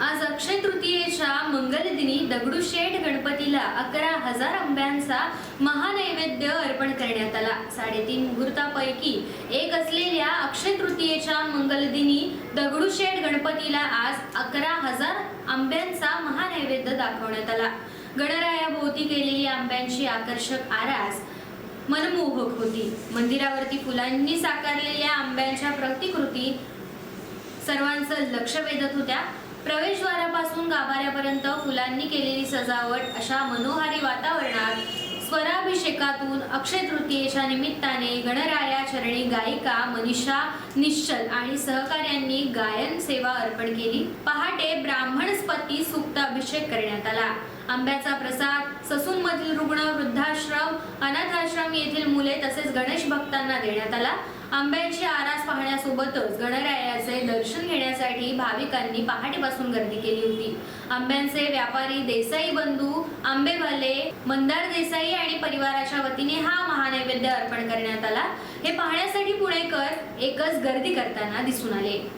आज अक्षय तृतीयेच्या मंगलदिनी दगडूशेठ गणपतीला अकरा हजार आंब्यांचा महानैवेद्य अर्पण करण्यात आला. साडेतीन मुहूर्तापैकी एक असलेल्या अक्षय तृतीयेच्या मंगलदिनी दगडूशेठ गणपतीला आज अकरा हजार आंब्यांचा महानैवेद्य दाखवण्यात आला. गणरायाभोवती केलेली आंब्यांची आकर्षक आरास मनमोहक होती. मंदिरावरती फुलांनी साकारलेल्या आंब्यांच्या प्रतिकृती सर्वांचं लक्ष वेधत होत्या. प्रवेशद्वारापासून गाभाऱ्यापर्यंत फुलांनी केलेली सजावट अशा मनोहारी वातावरणात स्वराभिषेकातून अक्षय तृतीयेच्या निमित्ताने गणराया चरणी गायिका मनीषा निश्चल आणि सहकार्यांनी गायन सेवा अर्पण केली. पहाटे ब्राह्मणस्पती सुक्ताभिषेक करण्यात आला. आंब्याचा प्रसाद ससून मधील रुग्ण वृद्धाश्रम अनाथाश्रम येथील मुले तसेच गणेश भक्तांना देण्यात आला. आंब्याची आरास पाहण्यासोबतच गणरायाचे दर्शन घेण्यासाठी भाविकांनी पहाटेपासून गर्दी केली होती. आंब्यांचे व्यापारी देसाई बंधू आंबेवाले मंदार देसाई आणि परिवाराच्या वतीने हा महानैवेद्य अर्पण करण्यात आला. हे पाहण्यासाठी पुणेकर एकच गर्दी करताना दिसून आले.